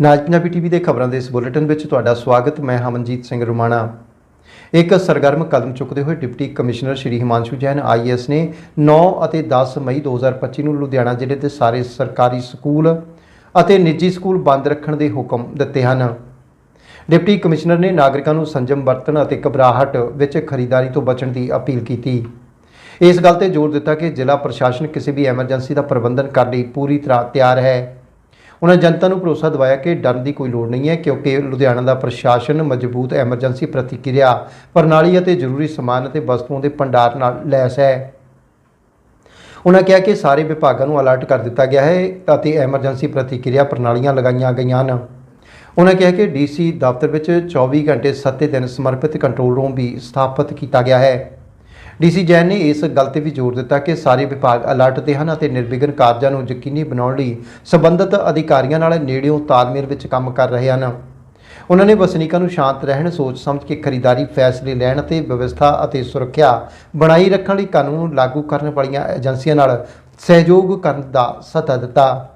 ਨਾਜ Punjabi TV ਦੇ ਖਬਰਾਂ ਦੇ ਇਸ ਬੁਲੇਟਿਨ ਵਿੱਚ ਤੁਹਾਡਾ ਸਵਾਗਤ। ਮੈਂ ਹਮਨਜੀਤ ਸਿੰਘ ਰੁਮਾਣਾ। ਇੱਕ ਸਰਗਰਮ ਕਦਮ ਚੁੱਕਦੇ ਹੋਏ deputy commissioner Shri Himanshu Jain IAS ਨੇ 9 ਅਤੇ 10 ਮਈ 2025 ਨੂੰ ਲੁਧਿਆਣਾ ਜ਼ਿਲ੍ਹੇ ਦੇ ਸਾਰੇ ਸਰਕਾਰੀ ਸਕੂਲ ਅਤੇ ਨਿੱਜੀ ਸਕੂਲ ਬੰਦ ਰੱਖਣ ਦੇ ਹੁਕਮ ਦਿੱਤੇ ਹਨ। ਡਿਪਟੀ ਕਮਿਸ਼ਨਰ ਨੇ ਨਾਗਰਿਕਾਂ ਨੂੰ ਸੰਜਮ ਵਰਤਣ ਅਤੇ ਘਬਰਾਹਟ ਵਿੱਚ ਖਰੀਦਦਾਰੀ ਤੋਂ ਬਚਣ ਦੀ ਅਪੀਲ ਕੀਤੀ। ਇਸ ਗੱਲ ਤੇ ਜ਼ੋਰ ਦਿੱਤਾ ਕਿ ਜ਼ਿਲ੍ਹਾ ਪ੍ਰਸ਼ਾਸਨ ਕਿਸੇ ਵੀ ਐਮਰਜੈਂਸੀ ਦਾ ਪ੍ਰਬੰਧਨ ਕਰਨ ਲਈ ਪੂਰੀ ਤਰ੍ਹਾਂ ਤਿਆਰ ਹੈ। ਉਹਨਾਂ ਜਨਤਾ ਨੂੰ ਭਰੋਸਾ ਦਿਵਾਇਆ ਕਿ ਡਰਨ ਦੀ ਕੋਈ ਲੋੜ ਨਹੀਂ ਹੈ, ਕਿਉਂਕਿ ਲੁਧਿਆਣਾ ਦਾ ਪ੍ਰਸ਼ਾਸਨ ਮਜ਼ਬੂਤ ਐਮਰਜੈਂਸੀ ਪ੍ਰਤੀਕਿਰਿਆ ਪ੍ਰਣਾਲੀ ਅਤੇ ਜ਼ਰੂਰੀ ਸਮਾਨ ਅਤੇ ਵਸਤੂਆਂ ਦੇ ਭੰਡਾਰ ਨਾਲ ਲੈਸ ਹੈ। ਉਹਨਾਂ ਕਿਹਾ ਕਿ ਸਾਰੇ ਵਿਭਾਗਾਂ ਨੂੰ ਅਲਰਟ ਕਰ ਦਿੱਤਾ ਗਿਆ ਹੈ ਅਤੇ ਐਮਰਜੈਂਸੀ ਪ੍ਰਤੀਕਿਰਿਆ ਪ੍ਰਣਾਲੀਆਂ ਲਗਾਈਆਂ ਗਈਆਂ ਹਨ। ਉਹਨਾਂ ਕਿਹਾ ਕਿ ਡੀਸੀ ਦਫ਼ਤਰ ਵਿੱਚ 24 ਘੰਟੇ 7 ਦਿਨ ਸਮਰਪਿਤ ਕੰਟਰੋਲ ਰੂਮ ਵੀ ਸਥਾਪਿਤ ਕੀਤਾ ਗਿਆ ਹੈ। ਡੀਸੀ ਜੈਨ ਨੇ ਇਸ ਗੱਲ ਤੇ ਵੀ ਜ਼ੋਰ ਦਿੱਤਾ ਕਿ ਸਾਰੇ ਵਿਭਾਗ ਅਲਰਟ ਤੇ ਹਨ ਅਤੇ ਨਿਰਵਿਘਨ ਕਾਰਜਾਂ ਨੂੰ ਯਕੀਨੀ ਬਣਾਉਣ ਲਈ ਸਬੰਧਤ ਅਧਿਕਾਰੀਆਂ ਨਾਲ ਨੇੜਿਓਂ ਤਾਲਮੇਲ ਵਿੱਚ ਕੰਮ ਕਰ ਰਹੇ ਹਨ। ਉਹਨਾਂ ਨੇ ਵਸਨੀਕਾਂ ਨੂੰ ਸ਼ਾਂਤ ਰਹਿਣ ਸੋਚ ਸਮਝ ਕੇ ਖਰੀਦਦਾਰੀ ਫੈਸਲੇ ਲੈਣ ਅਤੇ ਵਿਵਸਥਾ ਅਤੇ ਸੁਰੱਖਿਆ ਬਣਾਈ ਰੱਖਣ ਲਈ ਕਾਨੂੰਨ ਲਾਗੂ ਕਰਨ ਵਾਲੀਆਂ ਏਜੰਸੀਆਂ ਨਾਲ ਸਹਿਯੋਗ ਕਰਨ ਦਾ ਸੱਦਾ ਦਿੱਤਾ।